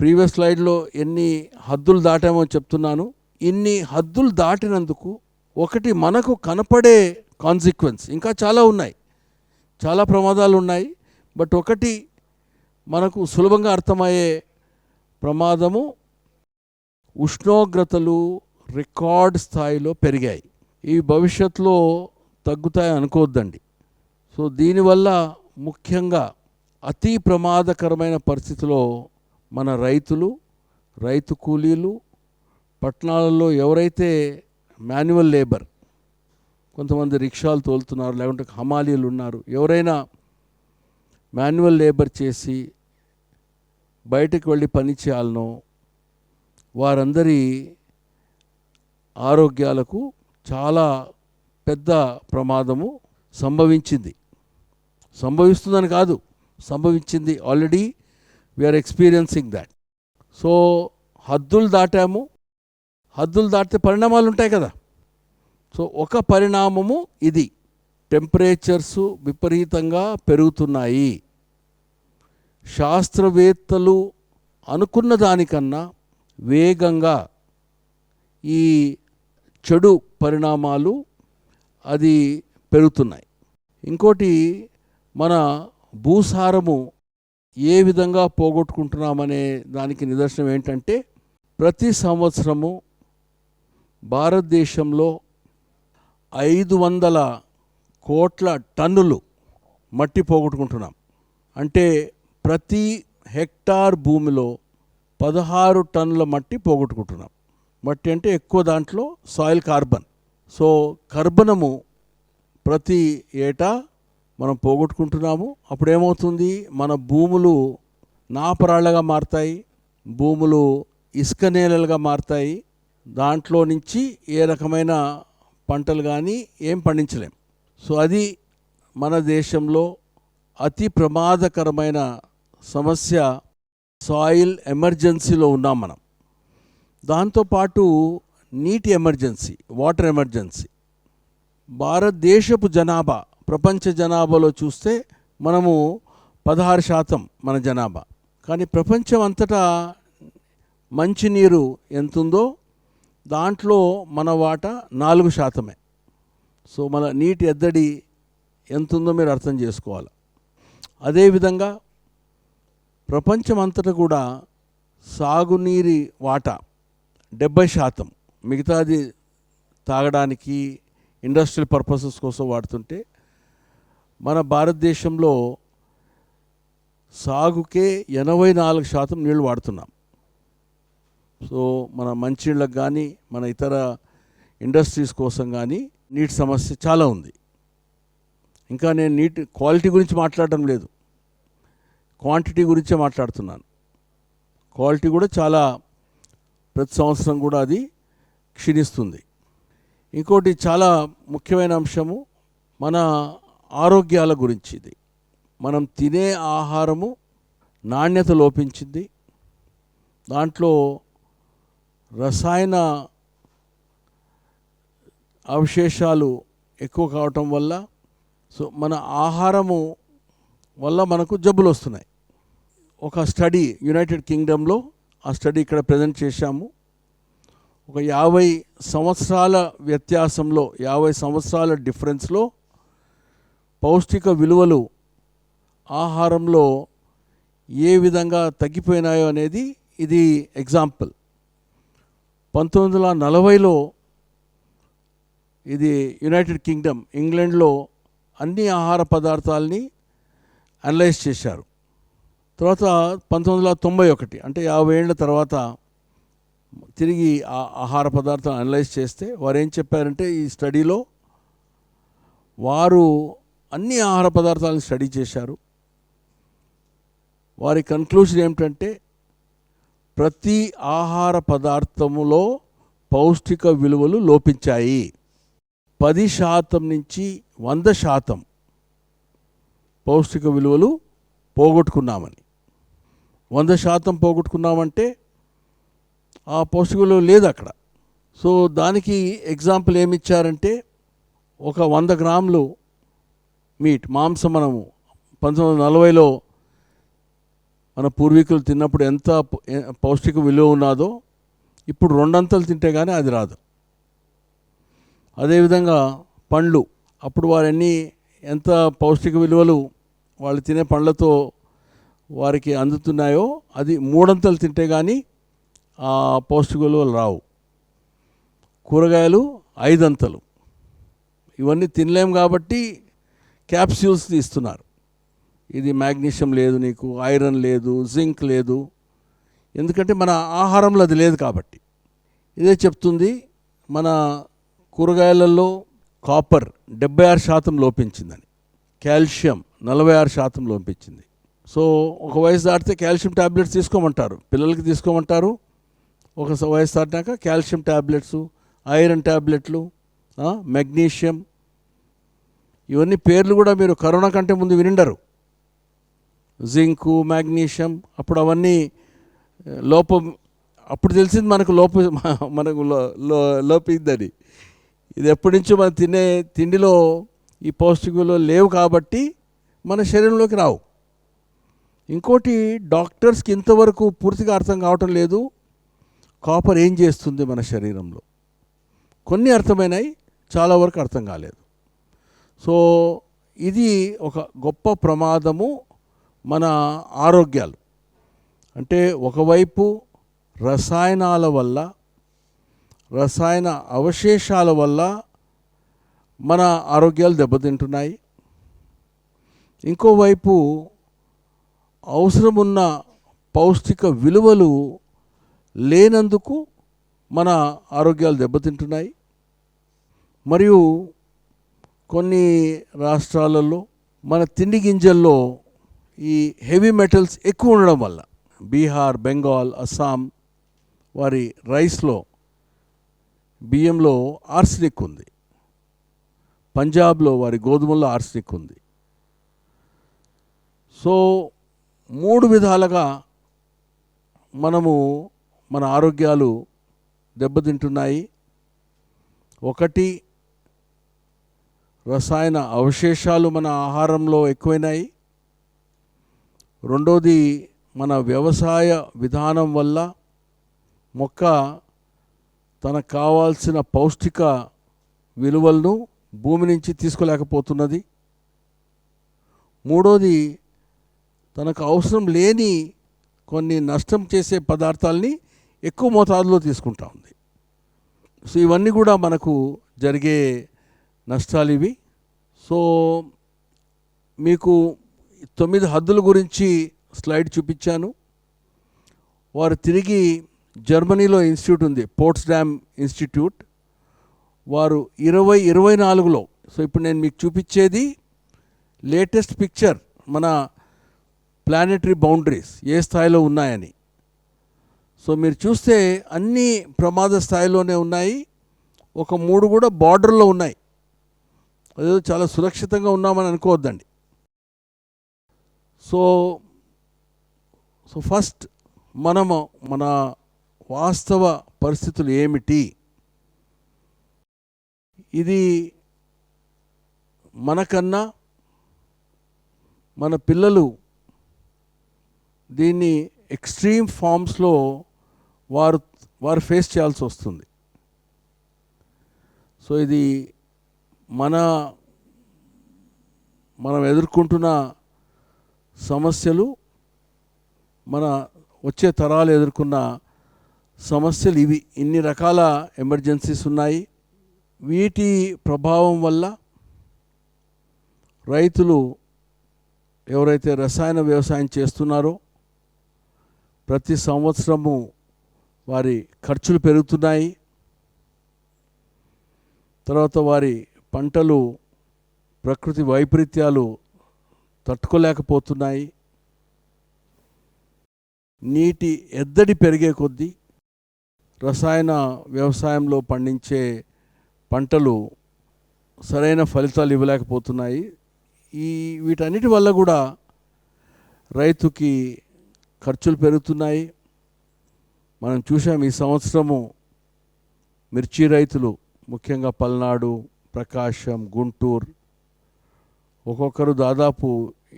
Previous స్లైడ్లో ఎన్ని హద్దులు దాటామో చెప్తున్నాను. ఇన్ని హద్దులు దాటినందుకు ఒకటి మనకు కనపడే కాన్సిక్వెన్స్ ఇంకా చాలా ఉన్నాయి. చాలా ప్రమాదాలు ఉన్నాయి. బట్ ఒకటి మనకు సులభంగా అర్థమయ్యే ప్రమాదము ఉష్ణోగ్రతలు రికార్డ్ స్థాయిలో పెరిగాయి. ఇవి భవిష్యత్తులో తగ్గుతాయి అనుకోవద్దండి. సో దీనివల్ల ముఖ్యంగా అతి ప్రమాదకరమైన పరిస్థితిలో మన రైతులు రైతు కూలీలు పట్టణాలలో ఎవరైతే మాన్యువల్ లేబర్ కొంతమంది రిక్షాలు తోలుతున్నారు లేకుంటే హమాలీలు ఉన్నారు ఎవరైనా మాన్యువల్ లేబర్ చేసి బయటకు వెళ్ళి పని చేయాలనో వారందరి ఆరోగ్యాలకు చాలా పెద్ద ప్రమాదము సంభవించింది. సంభవిస్తుందని కాదు సంభవించింది already we're experiencing that so హద్దులు దాటాము. హద్దులు దాటితే పరిణామాలు ఉంటాయి కదా. సో ఒక పరిణామము ఇది. టెంపరేచర్స్ విపరీతంగా పెరుగుతున్నాయి. శాస్త్రవేత్తలు అనుకున్న దానికన్నా వేగంగా ఈ చెడు పరిణామాలు అది పెరుగుతున్నాయి. ఇంకోటి మన భూసారము ఏ విధంగా పోగొట్టుకుంటున్నామనే దానికి నిదర్శనం ఏంటంటే ప్రతి సంవత్సరము భారతదేశంలో ఐదు వందల కోట్ల టన్నులు మట్టి పోగొట్టుకుంటున్నాం. అంటే ప్రతి హెక్టార్ భూమిలో పదహారు టన్నుల మట్టి పోగొట్టుకుంటున్నాం. మట్టి అంటే ఎక్కువ దాంట్లో సాయిల్ కార్బన్. సో కర్బనము ప్రతి ఏటా మనం పోగొట్టుకుంటున్నాము. అప్పుడు ఏమవుతుంది మన భూములు నాపరాళ్ళగా మారుతాయి. భూములు ఇసుక నేలలుగా మారుతాయి. దాంట్లో నుంచి ఏ రకమైన పంటలు కానీ ఏం పండించలేం. సో అది మన దేశంలో అతి ప్రమాదకరమైన సమస్య సాయిల్ ఎమర్జెన్సీలో ఉన్నాం మనం. దాంతోపాటు నీటి ఎమర్జెన్సీ వాటర్ ఎమర్జెన్సీ. భారతదేశపు జనాభా ప్రపంచ జనాభాలో చూస్తే మనము పదహారు శాతం మన జనాభా. కానీ ప్రపంచం అంతటా మంచినీరు ఎంతుందో దాంట్లో మన వాటా నాలుగు శాతమే. సో మన నీటి ఎద్దడి ఎంతుందో మీరు అర్థం చేసుకోవాలి. అదేవిధంగా ప్రపంచం అంతటా కూడా సాగునీరి వాటా డెబ్బై శాతం. మిగతాది తాగడానికి ఇండస్ట్రియల్ పర్పసెస్ కోసం వాడుతుంటే మన భారతదేశంలో సాగుకే ఎనభై నాలుగు శాతం నీళ్ళు వాడుతున్నాం. సో మన మంచినీళ్ళకు కానీ మన ఇతర ఇండస్ట్రీస్ కోసం కానీ నీటి సమస్య చాలా ఉంది. ఇంకా నేను నీటి క్వాలిటీ గురించి మాట్లాడటం లేదు. క్వాంటిటీ గురించే మాట్లాడుతున్నాను. క్వాలిటీ కూడా చాలా ప్రతి సంవత్సరం కూడా అది క్షీణిస్తుంది. ఇంకోటి చాలా ముఖ్యమైన అంశము మన ఆరోగ్యాల గురించింది. మనం తినే ఆహారము నాణ్యత లోపించింది. దాంట్లో రసాయన అవశేషాలు ఎక్కువ కావటం వల్ల సో మన ఆహారము వల్ల మనకు జబ్బులు వస్తున్నాయి. ఒక స్టడీ యునైటెడ్ కింగ్డమ్లో ఆ స్టడీ ఇక్కడ ప్రజెంట్ చేశాము. ఒక యాభై సంవత్సరాల వ్యత్యాసంలో యాభై సంవత్సరాల డిఫరెన్స్లో పౌష్టిక విలువలు ఆహారంలో ఏ విధంగా తగ్గిపోయినాయో అనేది ఇది ఎగ్జాంపుల్. పంతొమ్మిది వందల నలభైలో ఇది యునైటెడ్ కింగ్డమ్ ఇంగ్లాండ్లో అన్ని ఆహార పదార్థాలని అనలైజ్ చేశారు. తర్వాత పంతొమ్మిది వందల తొంభై ఒకటి అంటే యాభై ఏళ్ళ తర్వాత తిరిగి ఆ ఆహార పదార్థాలు అనలైజ్ చేస్తే వారు ఏం చెప్పారంటే ఈ స్టడీలో వారు అన్ని ఆహార పదార్థాలను స్టడీ చేశారు. వారి కన్క్లూజన్ ఏమిటంటే ప్రతి ఆహార పదార్థములో పౌష్టిక విలువలు లోపించాయి. పది శాతం నుంచి వంద శాతం పౌష్టిక విలువలు పోగొట్టుకున్నామని. వంద శాతం పోగొట్టుకున్నామంటే ఆ పౌష్టిక విలువ లేదు అక్కడ. సో దానికి ఎగ్జాంపుల్ ఏమిచ్చారంటే ఒక వంద గ్రాములు మీట్ మాంసం మనము. పంతొమ్మిది వందల నలభైలో మన పూర్వీకులు తిన్నప్పుడు ఎంత పౌష్టిక విలువ ఉన్నదో ఇప్పుడు రెండంతలు తింటే కానీ అది రాదు. అదేవిధంగా పండ్లు అప్పుడు వారన్నీ ఎంత పౌష్టిక విలువలు వాళ్ళు తినే పండ్లతో వారికి అందుతున్నాయో అది మూడంతలు తింటే కానీ ఆ పౌష్టిక విలువలు రావు. కూరగాయలు ఐదంతలు. ఇవన్నీ తినలేం కాబట్టి క్యాప్స్యూల్స్ తీస్తున్నారు. ఇది మ్యాగ్నీషియం లేదు నీకు ఐరన్ లేదు జింక్ లేదు. ఎందుకంటే మన ఆహారంలో అది లేదు కాబట్టి. ఇదే చెప్తుంది మన కూరగాయలలో కాపర్ డెబ్బై ఆరు శాతం లోపించిందని. కాల్షియం నలభై ఆరు శాతం లోపించింది. సో ఒక వయసు దాటితే కాల్షియం ట్యాబ్లెట్స్ తీసుకోమంటారు. పిల్లలకి తీసుకోమంటారు. ఒక వయసు దాటినాక కాల్షియం ట్యాబ్లెట్స్ ఐరన్ ట్యాబ్లెట్లు మెగ్నీషియం ఇవన్నీ పేర్లు కూడా మీరు కరోనా కంటే ముందు వినిండరు. జింకు మ్యాగ్నీషియం అప్పుడు అవన్నీ లోపం అప్పుడు తెలిసింది మనకు లోప మనకు లో- లో- లోపిందని. ఇది ఎప్పటి నుంచో మనం తినే తిండిలో ఈ పౌష్టికలు లేవు కాబట్టి మన శరీరంలోకి రావు. ఇంకోటి డాక్టర్స్కి ఇంతవరకు పూర్తిగా అర్థం కావటం లేదు. కాపర్ ఏం చేస్తుంది మన శరీరంలో? కొన్ని అర్థమైనాయి చాలా వరకు అర్థం కాలేదు. సో ఇది ఒక గొప్ప ప్రమాదము మన ఆరోగ్యాలు. అంటే ఒకవైపు రసాయనాల వల్ల రసాయన అవశేషాల వల్ల మన ఆరోగ్యాలు దెబ్బతింటున్నాయి. ఇంకోవైపు అవసరమున్న పౌష్టిక విలువలు లేనందుకు మన ఆరోగ్యాలు దెబ్బతింటున్నాయి. మరియు కొన్ని రాష్ట్రాలలో మన తిండి గింజల్లో ఈ హెవీ మెటల్స్ ఎక్కువ ఉండడం వల్ల బీహార్ బెంగాల్ అస్సాం వారి రైస్లో బియ్యంలో ఆర్సినిక్ ఉంది పంజాబ్లో వారి గోధుమల్లో ఆర్సినిక్ ఉంది సో మూడు విధాలుగా మనము మన ఆరోగ్యాలు దెబ్బతింటున్నాయి. ఒకటి రసాయన అవశేషాలు మన ఆహారంలో ఎక్కువైనాయి. రెండోది మన వ్యవసాయ విధానం వల్ల మొక్క తనకు కావాల్సిన పౌష్టిక విలువలను భూమి నుంచి తీసుకోలేకపోతున్నది. మూడోది తనకు అవసరం లేని కొన్ని నష్టం చేసే పదార్థాలని ఎక్కువ మోతాదులో తీసుకుంటా ఉంది. సో ఇవన్నీ కూడా మనకు జరిగే నష్టాలు ఇవి. సో మీకు తొమ్మిది హద్దుల గురించి స్లైడ్ చూపించాను. వారు తిరిగి జర్మనీలో ఇన్స్టిట్యూట్ ఉంది పోర్ట్స్ డ్యామ్ ఇన్స్టిట్యూట్. వారు ఇరవై ఇరవై నాలుగులో సో ఇప్పుడు నేను మీకు చూపించేది లేటెస్ట్ పిక్చర్ మన ప్లానెటరీ బౌండరీస్ ఏ స్థాయిలో ఉన్నాయని. సో మీరు చూస్తే అన్నీ ప్రమాద స్థాయిలోనే ఉన్నాయి. ఒక మూడు కూడా బార్డర్లో ఉన్నాయి. ఏదో చాలా సురక్షితంగా ఉన్నామని అనుకోవద్దండి. సో సో ఫస్ట్ మనము మన వాస్తవ పరిస్థితులు ఏమిటి? ఇది మనకన్నా మన పిల్లలు దీన్ని ఎక్స్ట్రీమ్ ఫామ్స్లో వారు వారు ఫేస్ చేయాల్సి వస్తుంది. సో ఇది మన మనం ఎదుర్కొంటున్న సమస్యలు మన వచ్చే తరాలు ఎదుర్కొన్న సమస్యలు ఇవి. ఇన్ని రకాల ఎమర్జెన్సీస్ ఉన్నాయి. వీటి ప్రభావం వల్ల రైతులు ఎవరైతే రసాయన వ్యవసాయం చేస్తున్నారో ప్రతి సంవత్సరము వారి ఖర్చులు పెరుగుతున్నాయి. తర్వాత వారి పంటలు ప్రకృతి వైపరీత్యాలు తట్టుకోలేకపోతున్నాయి. నీటి ఎద్దడి పెరిగే కొద్దీ రసాయన వ్యవసాయంలో పండించే పంటలు సరైన ఫలితాలు ఇవ్వలేకపోతున్నాయి. ఈ వీటన్నిటి వల్ల కూడా రైతుకి ఖర్చులు పెరుగుతున్నాయి. మనం చూసాం ఈ సంవత్సరము మిర్చి రైతులు ముఖ్యంగా పల్నాడు ప్రకాశం గుంటూరు. ఒక్కొక్కరు దాదాపు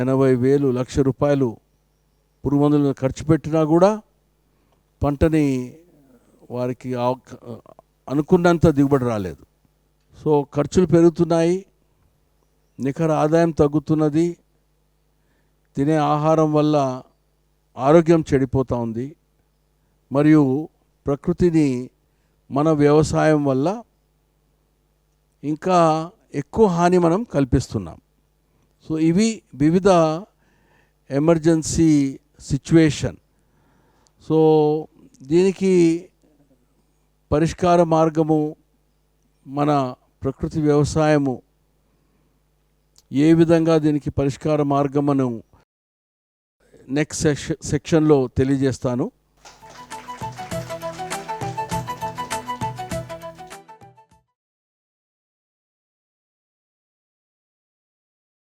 ఎనభై వేలు లక్ష రూపాయలు పురుగుమందులను ఖర్చు పెట్టినా కూడా పంటని వారికి అనుకున్నంత దిగుబడి రాలేదు. సో ఖర్చులు పెరుగుతున్నాయి నికర ఆదాయం తగ్గుతున్నది తినే ఆహారం వల్ల ఆరోగ్యం చెడిపోతూ ఉంది మరియు ప్రకృతిని మన వ్యవసాయం వల్ల ఇంకా ఎక్కువ హాని మనం కల్పిస్తున్నాం. సో ఇవి వివిధ ఎమర్జెన్సీ సిచ్యువేషన్. సో దీనికి పరిష్కార మార్గము మన ప్రకృతి వ్యవసాయము. ఏ విధంగా దీనికి పరిష్కార మార్గమును నెక్స్ట్ సెక్ష సెక్షన్లో తెలియజేస్తాను.